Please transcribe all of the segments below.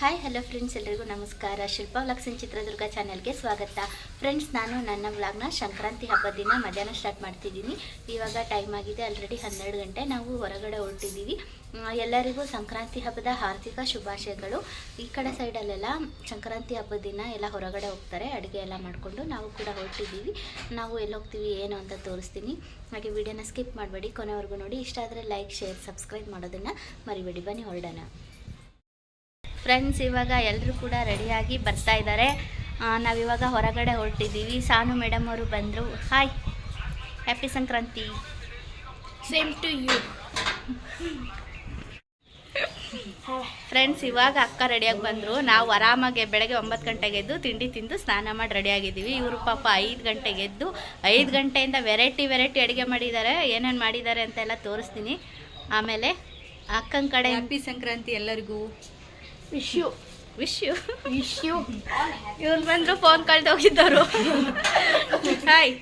Hi hello friends ಎಲ್ಲರಿಗೂ ನಮಸ್ಕಾರ. Shilpa vlogs ಇನ್ ಚಿತ್ರದುರ್ಗ ಚಾನಲ್ಗೆ ಸ್ವಾಗತ. ಫ್ರೆಂಡ್ಸ್ ನಾನು ನನ್ನ ವ್ಲಾಗ್ನ ಸಂಕ್ರಾಂತಿ ಹಬ್ಬದ ದಿನ ಮಧ್ಯಾಹ್ನ ಸ್ಟಾರ್ಟ್ ಮಾಡ್ತಿದ್ದೀನಿ. ಇವಾಗ ಟೈಮ್ ಆಗಿದೆ ಆಲ್ರೆಡಿ ಹನ್ನೆರಡು ಗಂಟೆ. ನಾವು ಹೊರಗಡೆ ಹೊರಟಿದ್ದೀವಿ. ಎಲ್ಲರಿಗೂ ಸಂಕ್ರಾಂತಿ ಹಬ್ಬದ ಆರ್ಥಿಕ ಶುಭಾಶಯಗಳು. ಈ ಕಡೆ ಸೈಡಲ್ಲೆಲ್ಲ ಸಂಕ್ರಾಂತಿ ಹಬ್ಬದ ದಿನ ಎಲ್ಲ ಹೊರಗಡೆ ಹೋಗ್ತಾರೆ. ಅಡುಗೆ ಎಲ್ಲ ಮಾಡಿಕೊಂಡು ನಾವು ಕೂಡ ಹೊರಟಿದ್ದೀವಿ. ನಾವು ಎಲ್ಲಿ ಹೋಗ್ತೀವಿ, ಏನು ಅಂತ ತೋರಿಸ್ತೀನಿ. ಹಾಗೆ ವಿಡಿಯೋನ ಸ್ಕಿಪ್ ಮಾಡಬೇಡಿ. ಕೊನೆವರೆಗೂ ನೋಡಿ. ಇಷ್ಟ ಆದರೆ ಲೈಕ್ ಶೇರ್ ಸಬ್ಸ್ಕ್ರೈಬ್ ಮಾಡೋದನ್ನು ಮರಿಬೇಡಿ. ಬನ್ನಿ, ಹೊರಡೋಣ. ಫ್ರೆಂಡ್ಸ್ ಇವಾಗ ಎಲ್ಲರೂ ಕೂಡ ರೆಡಿಯಾಗಿ ಬರ್ತಾ ಇದ್ದಾರೆ ನಾವಿವಾಗ ಹೊರಗಡೆ ಹೊರಟಿದ್ದೀವಿ. ಸಾನು ಮೇಡಮ್ ಅವರು ಬಂದರು. Hi happy Sankranti same to you friends ಇವಾಗ ಅಕ್ಕ ರೆಡಿಯಾಗಿ ಬಂದರು. ನಾವು ಆರಾಮಾಗಿ ಬೆಳಗ್ಗೆ ಒಂಬತ್ತು ಗಂಟೆಗೆ ಎದ್ದು ತಿಂಡಿ ತಿಂದು ಸ್ನಾನ ಮಾಡಿ ರೆಡಿಯಾಗಿದ್ದೀವಿ ಇವರು ಪಾಪ ಐದು ಗಂಟೆಗೆ ಎದ್ದು ಐದು ಗಂಟೆಯಿಂದ ವೆರೈಟಿ ವೆರೈಟಿ ಅಡುಗೆ ಮಾಡಿದ್ದಾರೆ. ಏನೇನು ಮಾಡಿದ್ದಾರೆ ಅಂತೆಲ್ಲ ತೋರಿಸ್ತೀನಿ. ಆಮೇಲೆ ಅಕ್ಕನ ಕಡೆ ಹ್ಯಾಪಿ ಸಂಕ್ರಾಂತಿ ಎಲ್ಲರಿಗೂ. Wish you wish you wish you ಇವ್ರು ಬಂದ್ರು ಫೋನ್ ಕಳ್ದು ಹೋಗಿದ್ದವರು. ಹಾಯ್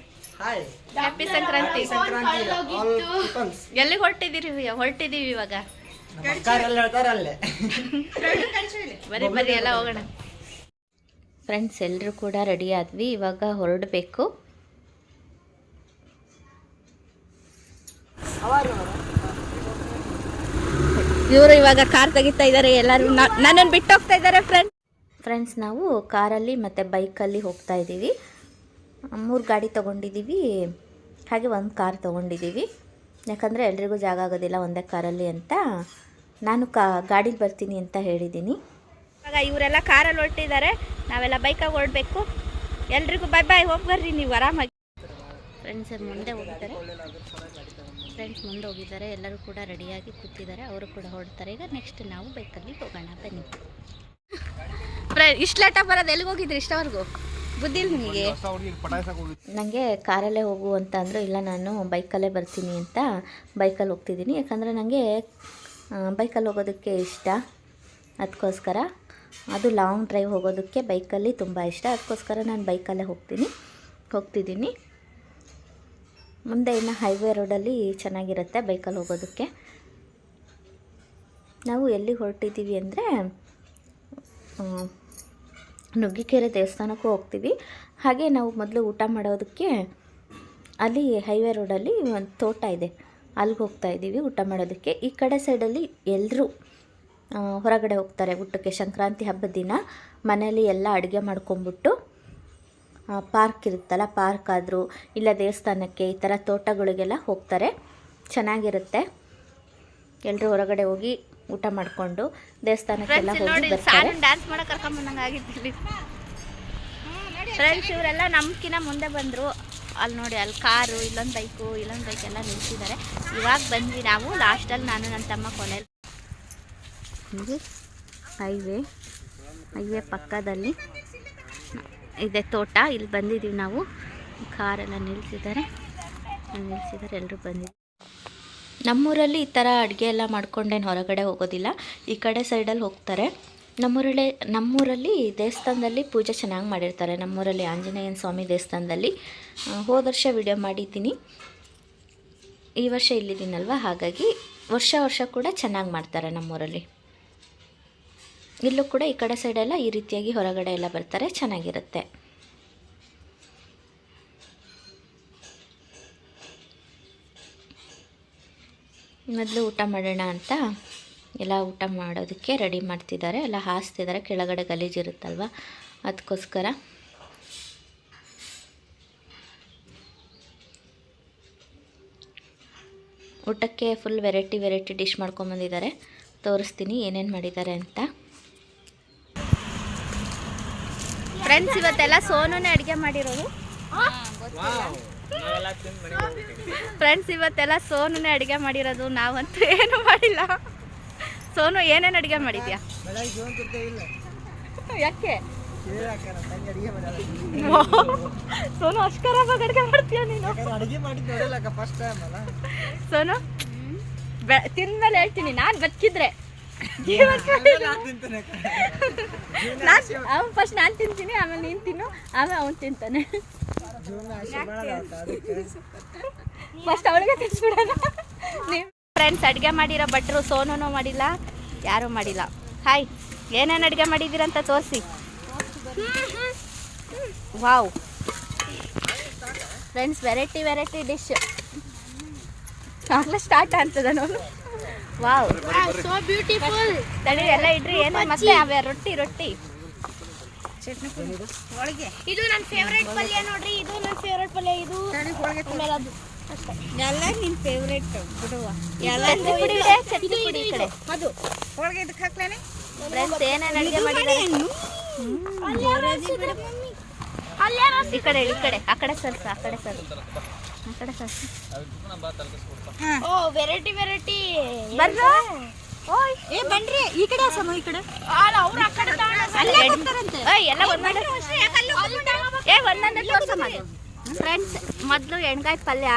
ಹಾಯ್ ಹ್ಯಾಪಿ ಸಂಕ್ರಾಂತಿ ಎಲ್ಲಿಗೆ ಹೊರಟಿದ್ದೀರಿ ಹೊರಟಿದ್ದೀವಿ ಇವಾಗ. ಬರೀ ಬರೀ ಎಲ್ಲ ಹೋಗೋಣ. ಫ್ರೆಂಡ್ಸ್ ಎಲ್ಲರೂ ಕೂಡ ರೆಡಿ ಆದ್ವಿ. ಇವಾಗ ಹೊರಡಬೇಕು. ಇವರು ಇವಾಗ ಕಾರ್ ತೆಗಿತಾ ಇದ್ದಾರೆ ಎಲ್ಲರೂ ನನ್ನನ್ನು ಬಿಟ್ಟು ಹೋಗ್ತಾ ಇದ್ದಾರೆ ಫ್ರೆಂಡ್ ಫ್ರೆಂಡ್ಸ್ ನಾವು ಕಾರಲ್ಲಿ ಮತ್ತು ಬೈಕಲ್ಲಿ ಹೋಗ್ತಾ ಇದ್ದೀವಿ. ಮೂರು ಗಾಡಿ ತೊಗೊಂಡಿದ್ದೀವಿ. ಹಾಗೆ ಒಂದು ಕಾರ್ ತೊಗೊಂಡಿದ್ದೀವಿ. ಯಾಕಂದರೆ ಎಲ್ರಿಗೂ ಜಾಗ ಆಗೋದಿಲ್ಲ ಒಂದೇ ಕಾರಲ್ಲಿ ಅಂತ. ನಾನು ಕಾ ಗಾಡೀಲಿ ಬರ್ತೀನಿ ಅಂತ ಹೇಳಿದ್ದೀನಿ. ಇವಾಗ ಇವರೆಲ್ಲ ಕಾರಲ್ಲಿ ಹೊರಟಿದ್ದಾರೆ. ನಾವೆಲ್ಲ ಬೈಕಾಗಿ ಹೊರಡಬೇಕು. ಎಲ್ರಿಗೂ ಬೈ ಬಾಯ್ ಹೋಗಿ ಬರ್ರಿ ನೀವು ಆರಾಮಾಗಿ. ಫ್ರೆಂಡ್ಸ್ ಮುಂದೆ ಹೋಗಿದ್ದಾರೆ ಫ್ರೆಂಡ್ಸ್ ಮುಂದೆ ಹೋಗಿದ್ದಾರೆ. ಎಲ್ಲರೂ ಕೂಡ ರೆಡಿಯಾಗಿ ಕೂತಿದ್ದಾರೆ. ಅವರು ಕೂಡ ಹೊರಡ್ತಾರೆ. ಈಗ ನೆಕ್ಸ್ಟ್ ನಾವು ಬೈಕಲ್ಲಿ ಹೋಗೋಣ. ಬನ್ನಿ. ಇಷ್ಟು ಲೇಟಾಗಿ ಬರೋದು ಎಲ್ಲಿಗೆ ಹೋಗಿದ್ರಿ ಇಷ್ಟವರೆಗೂ ಬುದ್ಧಿಲ್ ಇಲ್ಲ ನಿಮಗೆ? ನನಗೆ ಕಾರಲ್ಲೇ ಹೋಗು ಅಂತ ಅಂದರು ಇಲ್ಲ ನಾನು ಬೈಕಲ್ಲೇ ಬರ್ತೀನಿ ಅಂತ ಬೈಕಲ್ಲಿ ಹೋಗ್ತಿದ್ದೀನಿ. ಯಾಕಂದರೆ ನನಗೆ ಬೈಕಲ್ಲಿ ಹೋಗೋದಕ್ಕೆ ಇಷ್ಟ. ಅದಕ್ಕೋಸ್ಕರ ಅದು ಲಾಂಗ್ ಡ್ರೈವ್ ಹೋಗೋದಕ್ಕೆ ಬೈಕಲ್ಲಿ ತುಂಬ ಇಷ್ಟ. ಅದಕ್ಕೋಸ್ಕರ ನಾನು ಬೈಕಲ್ಲೇ ಹೋಗ್ತೀನಿ. ಹೋಗ್ತಿದ್ದೀನಿ. ಮುಂದೆ ಇನ್ನು ಹೈವೇ ರೋಡಲ್ಲಿ ಚೆನ್ನಾಗಿರುತ್ತೆ ಬೈಕಲ್ಲಿ ಹೋಗೋದಕ್ಕೆ. ನಾವು ಎಲ್ಲಿ ಹೊರಟಿದ್ದೀವಿ ಅಂದರೆ ನುಗ್ಗಿಕೆರೆ ದೇವಸ್ಥಾನಕ್ಕೂ ಹೋಗ್ತೀವಿ. ಹಾಗೆ ನಾವು ಮೊದಲು ಊಟ ಮಾಡೋದಕ್ಕೆ ಅಲ್ಲಿ ಹೈವೇ ರೋಡಲ್ಲಿ ಒಂದು ತೋಟ ಇದೆ. ಅಲ್ಲಿಗೆ ಹೋಗ್ತಾ ಇದ್ದೀವಿ ಊಟ ಮಾಡೋದಕ್ಕೆ. ಈ ಕಡೆ ಸೈಡಲ್ಲಿ ಎಲ್ಲರೂ ಹೊರಗಡೆ ಹೋಗ್ತಾರೆ. ಊಟಕ್ಕೆ ಸಂಕ್ರಾಂತಿ ಹಬ್ಬದ ದಿನ ಮನೆಯಲ್ಲಿ ಎಲ್ಲ ಅಡುಗೆ ಮಾಡ್ಕೊಂಬಿಟ್ಟು ಪಾರ್ಕ್ ಇರುತ್ತಲ್ಲ ಪಾರ್ಕ್ ಆದರೂ ಇಲ್ಲ ದೇವಸ್ಥಾನಕ್ಕೆ ಈ ಥರ ತೋಟಗಳಿಗೆಲ್ಲ ಹೋಗ್ತಾರೆ. ಚೆನ್ನಾಗಿರುತ್ತೆ. ಎಲ್ಲರೂ ಹೊರಗಡೆ ಹೋಗಿ ಊಟ ಮಾಡಿಕೊಂಡು ದೇವಸ್ಥಾನಕ್ಕೆಲ್ಲ ಹೋಗಿ ಬರ್ತಾರೆ. ಡ್ಯಾನ್ಸ್ ಮಾಡಕ್ಕೆ ಕರ್ಕೊಂಬಂದಂಗೆ ಆಗಿದ್ದೀವಿ. ಫ್ರೆಂಡ್ಸ್ ಇವರೆಲ್ಲ ನಮ್ಕಿನ ಮುಂದೆ ಬಂದರು. ಅಲ್ಲಿ ನೋಡಿ ಅಲ್ಲಿ ಕಾರು ಇಲ್ಲೊಂದು ಬೈಕು ಇಲ್ಲೊಂದು ಬೈಕ್ ಎಲ್ಲ ನಿಲ್ಸಿದ್ದಾರೆ. ಇವಾಗ ಬಂದ್ವಿ ನಾವು. ಲಾಸ್ಟಲ್ಲಿ ನಾನು ನನ್ನ ತಮ್ಮ ಕೊನೆ ಹೈವೇ ಹೈವೇ ಪಕ್ಕದಲ್ಲಿ. ಇದೆ ತೋಟ. ಇಲ್ಲಿ ಬಂದಿದ್ದೀವಿ ನಾವು. ಕಾರೆಲ್ಲ ನಿಲ್ಸಿದ್ದಾರೆ ನಿಲ್ಸಿದ್ದಾರೆ ಎಲ್ಲರೂ ಬಂದಿದ್ದೀವಿ ನಮ್ಮೂರಲ್ಲಿ ಈ ಥರ ಅಡುಗೆ ಎಲ್ಲ ಮಾಡ್ಕೊಂಡೇನು ಹೊರಗಡೆ ಹೋಗೋದಿಲ್ಲ. ಈ ಕಡೆ ಸೈಡಲ್ಲಿ ಹೋಗ್ತಾರೆ. ನಮ್ಮೂರಲ್ಲಿ ನಮ್ಮೂರಲ್ಲಿ ದೇವಸ್ಥಾನದಲ್ಲಿ ಪೂಜೆ ಚೆನ್ನಾಗಿ ಮಾಡಿರ್ತಾರೆ. ನಮ್ಮೂರಲ್ಲಿ ಆಂಜನೇಯನ ಸ್ವಾಮಿ ದೇವಸ್ಥಾನದಲ್ಲಿ. ಹೋದ ವರ್ಷ ವಿಡಿಯೋ ಮಾಡಿದ್ದೀನಿ. ಈ ವರ್ಷ ಇಲ್ಲಿದ್ದೀನಲ್ವ? ಹಾಗಾಗಿ ವರ್ಷ ವರ್ಷ ಕೂಡ ಚೆನ್ನಾಗಿ ಮಾಡ್ತಾರೆ ನಮ್ಮೂರಲ್ಲಿ. ಇಲ್ಲೂ ಕೂಡ ಈ ಕಡೆ ಸೈಡೆಲ್ಲ ಈ ರೀತಿಯಾಗಿ ಹೊರಗಡೆ ಎಲ್ಲ ಬರ್ತಾರೆ, ಚೆನ್ನಾಗಿರುತ್ತೆ. ಮೊದಲು ಊಟ ಮಾಡೋಣ ಅಂತ ಎಲ್ಲ ಊಟ ಮಾಡೋದಕ್ಕೆ ರೆಡಿ ಮಾಡ್ತಿದ್ದಾರೆ, ಎಲ್ಲ ಹಾಸ್ತಿದ್ದಾರೆ, ಕೆಳಗಡೆ ಗಲೀಜಿರುತ್ತಲ್ವ ಅದಕ್ಕೋಸ್ಕರ. ಊಟಕ್ಕೆ ಫುಲ್ ವೆರೈಟಿ ವೆರೈಟಿ ಡಿಶ್ ಮಾಡ್ಕೊಂಬಂದಿದ್ದಾರೆ ತೋರಿಸ್ತೀನಿ ಏನೇನು ಮಾಡಿದ್ದಾರೆ ಅಂತ. ಫ್ರೆಂಡ್ಸ್ ಇವತ್ತೆಲ್ಲ ಸೋನುನೇ ಅಡುಗೆ ಮಾಡಿರೋದು. ಫ್ರೆಂಡ್ಸ್ ಇವತ್ತೆಲ್ಲ ಸೋನುನೇ ಅಡುಗೆ ಮಾಡಿರೋದು. ನಾವಂತೂ ಏನು ಮಾಡಿಲ್ಲ. ಸೋನು, ಏನೇನು ಅಡುಗೆ ಮಾಡಿದ್ಯಾ? ಯಾಕೆ? ಸೋನು ಅಷ್ಟು ಖರಾಬಾಗಿ ಅಡುಗೆ ಮಾಡ್ತೀಯ ನೀನು? ಸೋನು ತಿಂದ್ಮೇಲೆ ಹೇಳ್ತೀನಿ. ನಾನು ಬದುಕಿದ್ರೆ. ಅವ್ನು ಫಸ್ಟ್ ನಾನು ತಿಂತೀನಿ ಆಮೇಲೆ ನೀನು ತಿನ್ನು ಆಮೇಲೆ ಅವ್ನು ತಿಂತಾನೆ. ಫಸ್ಟ್ ಅವಳಿಗೆ ತಿನ್ಸ್ಬಿಡೋಣ. ನೀವು ಫ್ರೆಂಡ್ಸ್ ಅಡುಗೆ ಮಾಡಿರೋ ಭಟ್ರು ಸೋನೂ ಮಾಡಿಲ್ಲ ಯಾರೂ ಮಾಡಿಲ್ಲ. ಹಾಯ್ ಏನೇನು ಅಡುಗೆ ಮಾಡಿದ್ದೀರಂತ ತೋರಿಸಿ. Wow friends variety variety dish ಆಗಲೇ ಸ್ಟಾರ್ಟ್ ಆಗ್ತದ ನೋಡು. ವಾವ್. ಸೋ ಬ್ಯೂಟಿಫುಲ್ ತಡಿ ಎಲ್ಲ ಇಡ್ರಿ ಏನು ಮತ್ತೆ ಅವೇ ರೊಟ್ಟಿ ರೊಟ್ಟಿ. ಇದು ನನ್ನ ಫೇವ್ರೇಟ್ ಪಲ್ಯ ನೋಡ್ರಿ ಇದು ನನ್ನ ಫೇವ್ರೇಟ್ ಪಲ್ಯ ಇದು ಆಮೇಲೆ ಅದು. ಎಲ್ಲ ನಿನ್ ಫೇವ್ರೇಟ್ ಬಿಡುವ. ಚಟ್ನಿ ಪುಡಿ ಈ ಕಡೆ. ಅದು. ಹೋಳಿಗೆ ಇದಕ್ಕೆ ಹಾಕ್ಲೇನೆ? ಫ್ರೆಂಡ್ಸ್ ಏನೇನು ಅಡುಗೆ ಮಾಡಿದ್ದಾರೆ? ಈ ಕಡೆ ಈ ಕಡೆ ಆ ಕಡೆ ಸರ್ಸ ಆ ಕಡೆ ಸರ್ಸ ಆ ಕಡೆ ಓ ವೆರೈಟಿ ವೆರೈಟಿ ಬರ್ರ ಓಯ್. ಏ ಬನ್ರಿ. ಈ ಕಡೆ ಸಮ ಈ ಕಡೆ. ಅವ್ರು ಆ ಕಡೆ ಏ ಎಲ್ಲ ಏ ಒಂದೊಂದೇ ತೋರ್ಸಮ್ಮ ಫ್ರೆಂಡ್ಸ್ ಮೊದಲು ಎಣ್ಗಾಯಿ ಪಲ್ಯ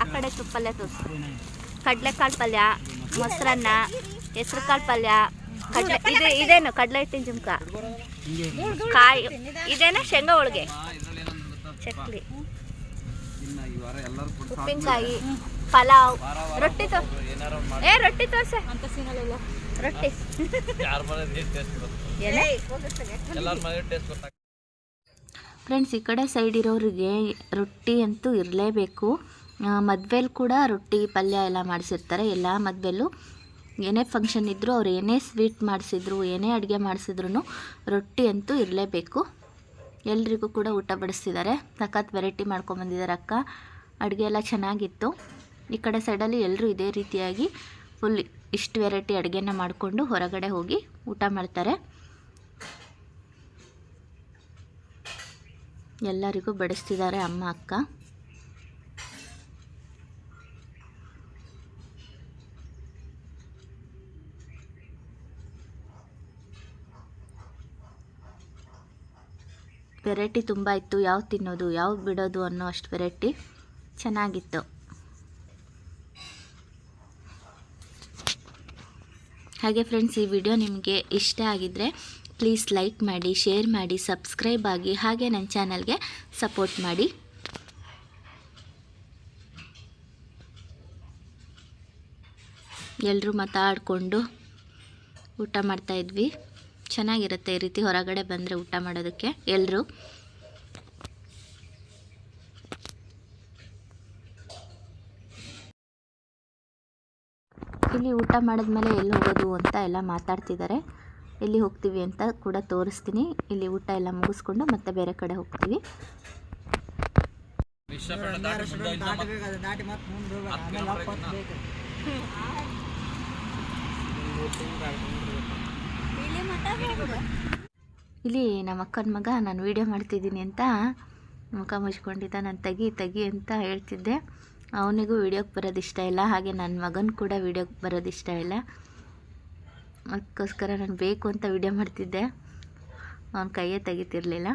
ಆ ಕಡೆ ಪಲ್ಯ ತೋರಿಸು. ಕಡಲೆಕಾಳು ಪಲ್ಯ ಮೊಸರನ್ನ ಹೆಸ್ರು ಕಾಳು ಪಲ್ಯ ಕಡ್ಲೆ ಇದು ಇದೇನು ಕಡಲೆ ಹಿಟ್ಟಿನ ಜುಮ್ಕ. ಕಾಯಿ ಇದೇನ? ಶೇಂಗಾ ಹೋಳಿಗೆ. ಚಕ್ಲಿ. ಉಪ್ಪಿನಕಾಯಿ ಪಲಾವ್ ರೊಟ್ಟಿ ತೋ ಏ ರೊಟ್ಟಿ ತೋರ್ಸೆ. ರೊಟ್ಟಿ? ಫ್ರೆಂಡ್ಸ್ ಈ ಕಡೆ ಸೈಡ್ ಇರೋರಿಗೆ ರೊಟ್ಟಿ ಅಂತೂ ಇರಲೇಬೇಕು. ಮದುವೆಲಿ ಕೂಡ ರೊಟ್ಟಿ ಪಲ್ಯ ಎಲ್ಲ ಮಾಡಿಸಿರ್ತಾರೆ. ಎಲ್ಲ ಮದುವೆಲ್ಲೂ ಏನೇ ಫಂಕ್ಷನ್ ಇದ್ದರೂ ಅವ್ರು ಏನೇ ಸ್ವೀಟ್ ಮಾಡಿಸಿದ್ರು ಏನೇ ಅಡುಗೆ ಮಾಡಿಸಿದ್ರು ರೊಟ್ಟಿ ಅಂತೂ ಇರಲೇಬೇಕು. ಎಲ್ರಿಗೂ ಕೂಡ ಊಟ ಬಡಿಸ್ತಿದ್ದಾರೆ. ಸಖತ್ ವೆರೈಟಿ ಮಾಡ್ಕೊಂಬಂದಿದ್ದಾರೆ ಅಕ್ಕ. ಅಡುಗೆ ಎಲ್ಲ ಚೆನ್ನಾಗಿತ್ತು. ಈ ಕಡೆ ಸೈಡಲ್ಲಿ ಎಲ್ಲರೂ ಇದೇ ರೀತಿಯಾಗಿ ಫುಲ್ ಇಷ್ಟು ವೆರೈಟಿ ಅಡುಗೆನ ಮಾಡಿಕೊಂಡು ಹೊರಗಡೆ ಹೋಗಿ ಊಟ ಮಾಡ್ತಾರೆ. ಎಲ್ಲರಿಗೂ ಬಡಿಸ್ತಿದ್ದಾರೆ ಅಮ್ಮ, ಅಕ್ಕ. ವೆರೈಟಿ ತುಂಬ ಇತ್ತು. ಯಾವ್ದು ತಿನ್ನೋದು, ಯಾವ್ದು ಬಿಡೋದು ಅನ್ನೋ ಅಷ್ಟು ವೆರೈಟಿ. ಚೆನ್ನಾಗಿತ್ತು. ಹಾಗೆ ಫ್ರೆಂಡ್ಸ್ ಈ ವಿಡಿಯೋ ನಿಮಗೆ ಇಷ್ಟ ಆಗಿದ್ದರೆ ಪ್ಲೀಸ್ ಲೈಕ್ ಮಾಡಿ ಶೇರ್ ಮಾಡಿ ಸಬ್ಸ್ಕ್ರೈಬ್ ಆಗಿ ಹಾಗೆ ನನ್ನ ಚಾನಲ್ಗೆ ಸಪೋರ್ಟ್ ಮಾಡಿ. ಎಲ್ಲರೂ ಮಾತಾಡಿಕೊಂಡು ಊಟ ಮಾಡ್ತಾಯಿದ್ವಿ ಚೆನ್ನಾಗಿರುತ್ತೆ ಈ ರೀತಿ ಹೊರಗಡೆ ಬಂದರೆ ಊಟ ಮಾಡೋದಕ್ಕೆ ಎಲ್ಲರೂ ಇಲ್ಲಿ ಊಟ ಮಾಡಿದ್ಮೇಲೆ ಎಲ್ಲಿ ಹೋಗೋದು ಅಂತ ಎಲ್ಲ ಮಾತಾಡ್ತಿದ್ದಾರೆ. ಎಲ್ಲಿ ಹೋಗ್ತೀವಿ ಅಂತ ಕೂಡ ತೋರಿಸ್ತೀನಿ. ಇಲ್ಲಿ ಊಟ ಎಲ್ಲ ಮುಗಿಸ್ಕೊಂಡು ಮತ್ತೆ ಬೇರೆ ಕಡೆ ಹೋಗ್ತೀವಿ. ಇಲ್ಲಿ ನಮ್ಮ ಅಕ್ಕನ ಮಗ, ನಾನು ವೀಡಿಯೋ ಮಾಡ್ತಿದ್ದೀನಿ ಅಂತ ಮುಖ ಮುಚ್ಕೊಂಡಿದ್ದ ನಾನು ತೆಗಿ ತೆಗಿ ಅಂತ ಹೇಳ್ತಿದ್ದೆ. ಅವನಿಗೂ ವೀಡಿಯೋಗೆ ಬರೋದು ಇಷ್ಟ ಇಲ್ಲ ಹಾಗೆ ನನ್ನ ಮಗನ ಕೂಡ ವೀಡಿಯೋಗೆ ಬರೋದು ಇಷ್ಟ ಇಲ್ಲ. ಅದಕ್ಕೋಸ್ಕರ ನಾನು ಬೇಕು ಅಂತ ವೀಡಿಯೋ ಮಾಡ್ತಿದ್ದೆ. ಅವನ ಕೈಯೇ ತೆಗಿತಿರ್ಲಿಲ್ಲ.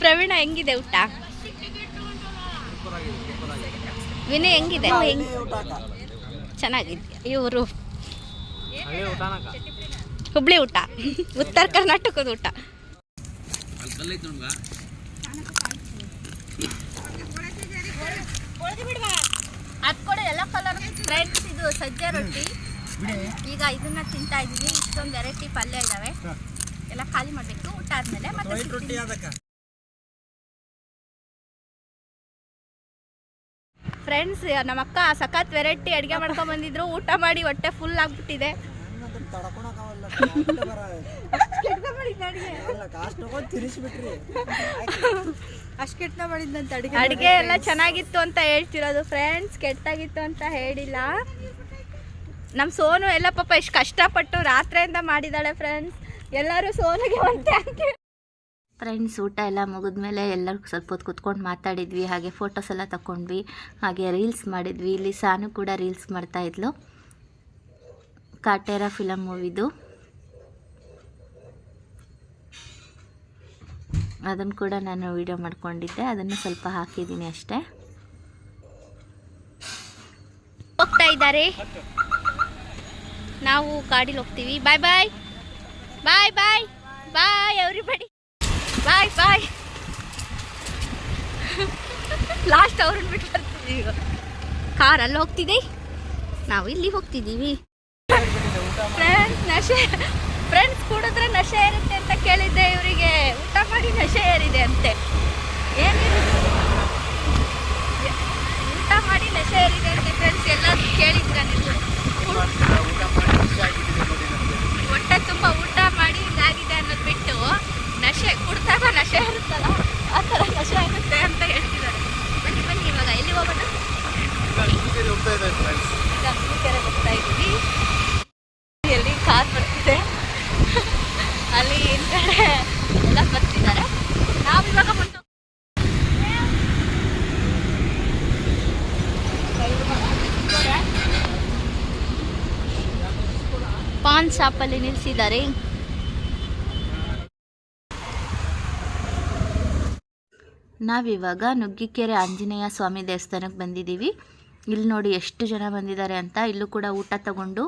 ಪ್ರವೀಣ ಹೆಂಗಿದೆ ಊಟ? ವಿನಯ್ ಹೆಂಗಿದೆ? ಹೆಂಗ್ ಚೆನ್ನಾಗಿದೆ ಇವರು. ಹುಬ್ಳಿ ಊಟ. ಉತ್ತರ ಕರ್ನಾಟಕದ ಊಟ. ಅದ್ ಕೊಡಿ ಎಲ್ಲ ಕಲರ್ ಫ್ರೆಂಡ್ಸ್ ಇದು ಸಜ್ಜೆ ರೊಟ್ಟಿ. ಈಗ ಇದನ್ನ ತಿಂತಾ ಇದೀವಿ. ಇಷ್ಟೊಂದು ವೆರೈಟಿ ಪಲ್ಯ ಇದಾವೆ. ಎಲ್ಲ ಖಾಲಿ ಮಾಡಬೇಕು. ಊಟ ಆದ್ಮೇಲೆ ಮತ್ತೆ ಫ್ರೆಂಡ್ಸ್ ನಮ್ಮ ಅಕ್ಕ ಸಖತ್ ವೆರೈಟಿ ಅಡುಗೆ ಮಾಡ್ಕೊಂಡ್ ಬಂದಿದ್ರು. ಊಟ ಮಾಡಿ ಹೊಟ್ಟೆ ಫುಲ್ ಆಗ್ಬಿಟ್ಟಿದೆ. ಅಷ್ಟು ಕೆಟ್ಟ ಮಾಡಿದ್ದಂತ ಅಡಿಗೆ ಅಡುಗೆ ಎಲ್ಲ ಚೆನ್ನಾಗಿತ್ತು ಅಂತ ಹೇಳ್ತಿರೋದು ಫ್ರೆಂಡ್ಸ್ ಕೆಟ್ಟಾಗಿತ್ತು ಅಂತ ಹೇಳಿಲ್ಲ. ನಮ್ಮ ಸೋನು ಎಲ್ಲ ಪಾಪ ಎಷ್ಟು ಕಷ್ಟಪಟ್ಟು ರಾತ್ರಿಯಿಂದ ಮಾಡಿದ್ದಾಳೆ ಫ್ರೆಂಡ್ಸ್ ಎಲ್ಲರೂ ಸೋನಿಗೆ ಒಂದು ಥ್ಯಾಂಕ್ ಯು ಫ್ರೆಂಡ್ಸ್ ಊಟ ಎಲ್ಲ ಮುಗಿದ್ಮೇಲೆ ಎಲ್ಲರೂ ಸ್ವಲ್ಪ ಹೊತ್ತು ಕುತ್ಕೊಂಡು ಮಾತಾಡಿದ್ವಿ ಹಾಗೆ ಫೋಟೋಸ್ ಎಲ್ಲ ತಗೊಂಡ್ವಿ ಹಾಗೆ ರೀಲ್ಸ್ ಮಾಡಿದ್ವಿ. ಇಲ್ಲಿ ಸಾನು ಕೂಡ ರೀಲ್ಸ್ ಮಾಡ್ತಾಯಿದ್ಲು ಕಾಟೇರ ಫಿಲಮ್ ಮೂವಿದು ಅದನ್ನು ಕೂಡ ನಾನು ವಿಡಿಯೋ ಮಾಡ್ಕೊಂಡಿದ್ದೆ. ಅದನ್ನು ಸ್ವಲ್ಪ ಹಾಕಿದ್ದೀನಿ ಅಷ್ಟೇ. ಹೋಗ್ತಾ ಇದ್ದಾರೆ. ನಾವು ಗಾಡೀಲಿ ಹೋಗ್ತೀವಿ. ಬಾಯ್ ಬಾಯ್ ಬಾಯ್ ಬಾಯ್ ಬಾಯ್ ಎವ್ರಿಬಡಿ ಬಾಯ್ ಬಾಯ್ ಲಾಸ್ಟ್ ಅವ್ರನ್ನ ಬಿಟ್ಟು ಬರ್ತೀವಿ ಕಾರ್ ಅಲ್ಲಿ ಹೋಗ್ತಿದ್ದೀವಿ ನಾವು ಇಲ್ಲಿ ಹೋಗ್ತಿದ್ದೀವಿ. ಫ್ರೆಂಡ್ಸ್ ಕೂಡಿದ್ರೆ ನಶೆ ಇರುತ್ತೆ ಅಂತ ಕೇಳಿದ್ದೆ ಇವರಿಗೆ. ಊಟ ಮಾಡಿ ನಶೆ ಏರಿದೆ ಅಂತೆ ಏನಿದೆ ಊಟ ಮಾಡಿ ನಶೆ ಏರಿದೆ ಅಂತೆ ಫ್ರೆಂಡ್ಸ್ ಎಲ್ಲರೂ ಕೇಳಿದ್ರ ನೀವು ಹೊಟ್ಟೆ ತುಂಬ ಊಟ ಮಾಡಿ ಇದಾಗಿದೆ ಅನ್ನೋದು ಬಿಟ್ಟು ನಶೆ ಕುಡ್ದಾಗ ನಶೆ ಇರುತ್ತಲ್ಲ ಆ ಥರ ನಶೆ ಆಗುತ್ತೆ ಅಂತ ಹೇಳ್ತಿದ್ದಾರೆ ಬನ್ನಿ ಬನ್ನಿ ಇವಾಗ ಎಲ್ಲಿ ಹೋಗೋಣ ಗಂಗೀಕೆರೆ ಹೋಗ್ತಾ ಇದ್ದೀವಿ ಎಲ್ಲಿ ಕಾರ್ ಬರ್ತಿದೆ ಅಲ್ಲಿ ಹಿಂದ್ಗಡೆ ಎಲ್ಲ ಬರ್ತಿದ್ದಾರೆ ನಾವು ಇವಾಗ ಮುಂದೆ ಪಾನ್ ಶಾಪಲ್ಲಿ ನಿಲ್ಲಿಸಿದ್ದಾರೆ. ನಾವಿವಾಗ ನುಗ್ಗಿಕೆರೆ ಆಂಜನೇಯ ಸ್ವಾಮಿ ದೇವಸ್ಥಾನಕ್ಕೆ ಬಂದಿದ್ದೀವಿ. ಇಲ್ಲಿ ನೋಡಿ ಎಷ್ಟು ಜನ ಬಂದಿದ್ದಾರೆ ಅಂತ. ಇಲ್ಲೂ ಕೂಡ ಊಟ ತಗೊಂಡು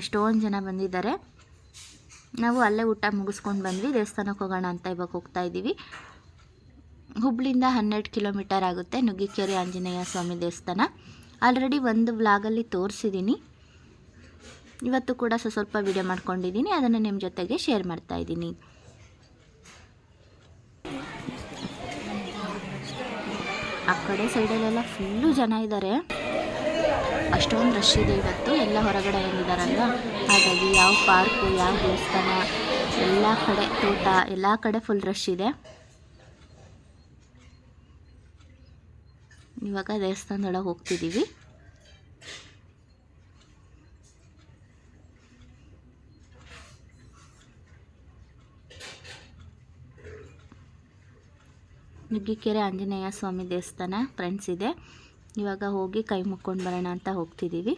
ಎಷ್ಟೊಂದು ಜನ ಬಂದಿದ್ದಾರೆ. ನಾವು ಅಲ್ಲೇ ಊಟ ಮುಗಿಸ್ಕೊಂಡು ಬಂದ್ವಿ. ದೇವಸ್ಥಾನಕ್ಕೆ ಹೋಗೋಣ ಅಂತ ಇವಾಗ ಹೋಗ್ತಾ ಇದ್ದೀವಿ. ಹುಬ್ಳಿಂದ ಹನ್ನೆರಡು ಕಿಲೋಮೀಟರ್ ಆಗುತ್ತೆ ನುಗ್ಗಿಕೆರೆ ಆಂಜನೇಯ ಸ್ವಾಮಿ ದೇವಸ್ಥಾನ. ಆಲ್ರೆಡಿ ಒಂದು ವ್ಲಾಗಲ್ಲಿ ತೋರಿಸಿದ್ದೀನಿ. ಇವತ್ತು ಕೂಡ ಸ್ವಲ್ಪ ಸ್ವಲ್ಪ ವಿಡಿಯೋ ಮಾಡ್ಕೊಂಡಿದ್ದೀನಿ. ಅದನ್ನು ನಿಮ್ಮ ಜೊತೆಗೆ ಶೇರ್ ಮಾಡ್ತಾ ಇದ್ದೀನಿ. ಆ ಕಡೆ ಸೈಡಲ್ಲೆಲ್ಲ ಫುಲ್ಲು ಜನ ಇದ್ದಾರೆ ಅಷ್ಟೊಂದು ರಶ್ ಇದೆ ಇವತ್ತು. ಎಲ್ಲ ಹೊರಗಡೆ ಬಂದಿದ್ದಾರಲ್ಲ ಹಾಗಾಗಿ ಯಾವ ಪಾರ್ಕು ಯಾವ ದೇವಸ್ಥಾನ, ಎಲ್ಲ ಕಡೆ ತೋಟ, ಎಲ್ಲ ಕಡೆ ಫುಲ್ ರಶ್ ಇದೆ. ಇವಾಗ ದೇವಸ್ಥಾನದೊಳಗೆ ಹೋಗ್ತಿದ್ದೀವಿ ನುಗ್ಗಿಕೆರೆ ಆಂಜನೇಯ ಸ್ವಾಮಿ ದೇವಸ್ಥಾನ ಫ್ರೆಂಡ್ಸ್ ಇದೆ. ಇವಾಗ ಹೋಗಿ ಕೈ ಮುಕ್ಕೊಂಡು ಬರೋಣ ಅಂತ ಹೋಗ್ತಿದ್ದೀವಿ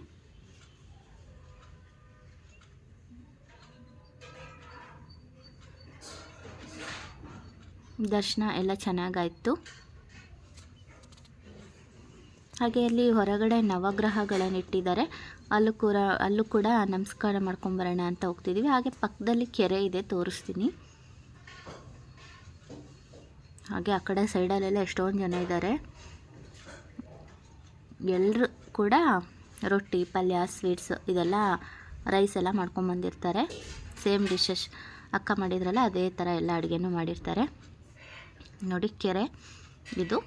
ದರ್ಶನ ಎಲ್ಲ ಚೆನ್ನಾಗಾಯಿತು. ಹಾಗೆ ಅಲ್ಲಿ ಹೊರಗಡೆ ನವಗ್ರಹಗಳನ್ನು ಇಟ್ಟಿದ್ದಾರೆ. ಅಲ್ಲೂ ಕೂಡ ಅಲ್ಲೂ ಕೂಡ ನಮಸ್ಕಾರ ಮಾಡ್ಕೊಂಬರೋಣ ಅಂತ ಹೋಗ್ತಿದ್ದೀವಿ ಹಾಗೆ ಪಕ್ಕದಲ್ಲಿ ಕೆರೆ ಇದೆ, ತೋರಿಸ್ತೀನಿ. ಹಾಗೆ ಆ ಕಡೆ ಸೈಡಲ್ಲೆಲ್ಲ ಎಷ್ಟೊಂದು ಜನ ಇದ್ದಾರೆ ಎಲ್ಲರೂ ಕೂಡ ರೊಟ್ಟಿ, ಪಲ್ಯ ಸ್ವೀಟ್ಸ್ ಇದೆಲ್ಲ ರೈಸ್ ಎಲ್ಲ ಮಾಡ್ಕೊಂಬಂದಿರ್ತಾರೆ ಸೇಮ್ ಡಿಶಸ್ ಅಕ್ಕ ಮಾಡಿದ್ರಲ್ಲ, ಅದೇ ಥರ ಎಲ್ಲ ಅಡುಗೆನೂ ಮಾಡಿರ್ತಾರೆ. ನೋಡಿ ಕೆರೆ ಇದು.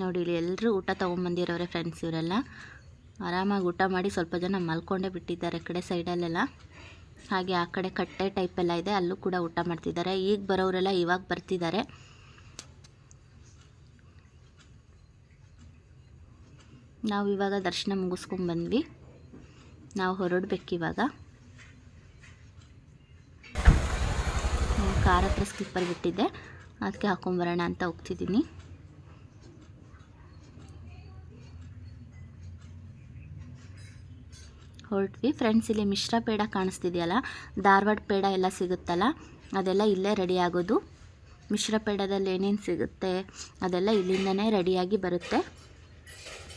ನೋಡಿ ಇಲ್ಲಿ ಎಲ್ಲರೂ ಊಟ ತೊಗೊಂಬಂದಿರೋರೆ ಫ್ರೆಂಡ್ಸ್ ಇವರೆಲ್ಲ. ಆರಾಮಾಗಿ ಊಟ ಮಾಡಿ ಸ್ವಲ್ಪ ಜನ ಮಲ್ಕೊಂಡೇ ಬಿಟ್ಟಿದ್ದಾರೆ ಕಡೆ ಸೈಡಲ್ಲೆಲ್ಲ. ಹಾಗೆ ಆ ಕಡೆ ಕಟ್ಟೆ ಟೈಪ್ ಎಲ್ಲ ಇದೆ, ಅಲ್ಲೂ ಕೂಡ ಊಟ ಮಾಡ್ತಿದ್ದಾರೆ. ಈಗ ಬರೋರೆಲ್ಲ ಇವಾಗ ಬರ್ತಿದ್ದಾರೆ. ನಾವು ಇವಾಗ ದರ್ಶನ ಮುಗಿಸ್ಕೊಂಡು ಬಂದ್ವಿ. ನಾವು ಹೊರಡ್ಬೇಕಿವಾಗ. ಕಾರ್ ಹತ್ರ ಸ್ಲಿಪ್ಪರ್ ಬಿಟ್ಟಿದ್ದೆ. ಅದಕ್ಕೆ ಹಾಕೊಂಬರೋಣ ಅಂತ ಹೋಗ್ತಿದ್ದೀನಿ. ಹೊರಟ್ವಿ. ಫ್ರೆಂಡ್ಸ್ ಇಲ್ಲಿ ಮಿಶ್ರ ಪೇಡ ಕಾಣಿಸ್ತಿದೆಯಲ್ಲ? ಧಾರವಾಡ ಪೇಡ ಎಲ್ಲ ಸಿಗುತ್ತಲ್ಲ? ಅದೆಲ್ಲ ಇಲ್ಲೇ ರೆಡಿ ಆಗೋದು. ಮಿಶ್ರ ಪೇಡದಲ್ಲಿ ಏನೇನು ಸಿಗುತ್ತೆ? ಅದೆಲ್ಲ ಇಲ್ಲಿಂದನೇ ರೆಡಿಯಾಗಿ ಬರುತ್ತೆ.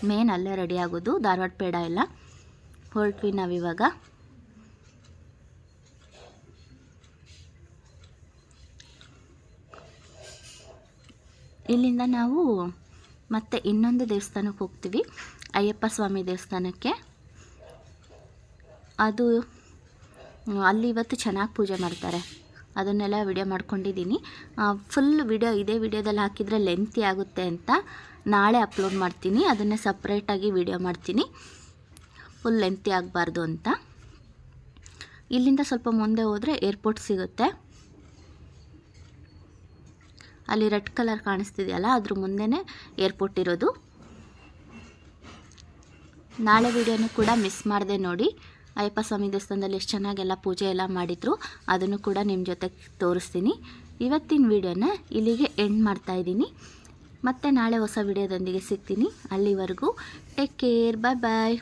ಮೇನ್ ಅಲ್ಲೇ ರೆಡಿ ಆಗೋದು, ಧಾರವಾಡ ಪೇಡ ಎಲ್ಲ. ಹೊರಟ್ವಿ ನಾವಿವಾಗ. ಇಲ್ಲಿಂದ ನಾವು ಮತ್ತೆ ಇನ್ನೊಂದು ದೇವಸ್ಥಾನಕ್ಕೆ ಹೋಗ್ತೀವಿ. ಅಯ್ಯಪ್ಪ ಸ್ವಾಮಿ ದೇವಸ್ಥಾನಕ್ಕೆ. ಅದು ಅಲ್ಲಿ ಇವತ್ತು ಚೆನ್ನಾಗಿ ಪೂಜೆ ಮಾಡ್ತಾರೆ. ಅದನ್ನೆಲ್ಲ ವಿಡಿಯೋ ಮಾಡ್ಕೊಂಡಿದ್ದೀನಿ. ಫುಲ್ ವಿಡಿಯೋ ಇದೇ ವಿಡಿಯೋದಲ್ಲಿ ಹಾಕಿದರೆ ಲೆಂತಿ ಆಗುತ್ತೆ ಅಂತ ನಾಳೆ ಅಪ್ಲೋಡ್ ಮಾಡ್ತೀನಿ. ಅದನ್ನೇ ಸಪ್ರೇಟಾಗಿ ವಿಡಿಯೋ ಮಾಡ್ತೀನಿ. ಫುಲ್ ಲೆಂತಿ ಆಗಬಾರ್ದು ಅಂತ. ಇಲ್ಲಿಂದ ಸ್ವಲ್ಪ ಮುಂದೆ ಹೋದರೆ ಏರ್ಪೋರ್ಟ್ ಸಿಗುತ್ತೆ. ಅಲ್ಲಿ ರೆಡ್ ಕಲರ್ ಕಾಣಿಸ್ತಿದೆಯಲ್ಲ, ಅದ್ರ ಮುಂದೆನೇ ಏರ್ಪೋರ್ಟ್ ಇರೋದು. ನಾಳೆ ವಿಡಿಯೋನು ಕೂಡ ಮಿಸ್ ಮಾಡಿದೆ ನೋಡಿ. ಅಯ್ಯಪ್ಪ ಸ್ವಾಮಿ ದೇವಸ್ಥಾನದಲ್ಲಿ ಎಷ್ಟು ಚೆನ್ನಾಗೆಲ್ಲ ಪೂಜೆ ಎಲ್ಲ ಮಾಡಿದ್ರು, ಅದನ್ನು ಕೂಡ ನಿಮ್ಮ ಜೊತೆ ತೋರಿಸ್ತೀನಿ. ಇವತ್ತಿನ ವಿಡಿಯೋನ ಇಲ್ಲಿಗೆ ಎಂಡ್ ಮಾಡ್ತಾ ಇದ್ದೀನಿ. ಮತ್ತೆ ನಾಳೆ ಹೊಸ ವಿಡಿಯೋದೊಂದಿಗೆ ಸಿಗ್ತೀನಿ. ಅಲ್ಲಿವರೆಗೂ ಟೇಕ್ ಕೇರ್ ಬಾಯ್ ಬಾಯ್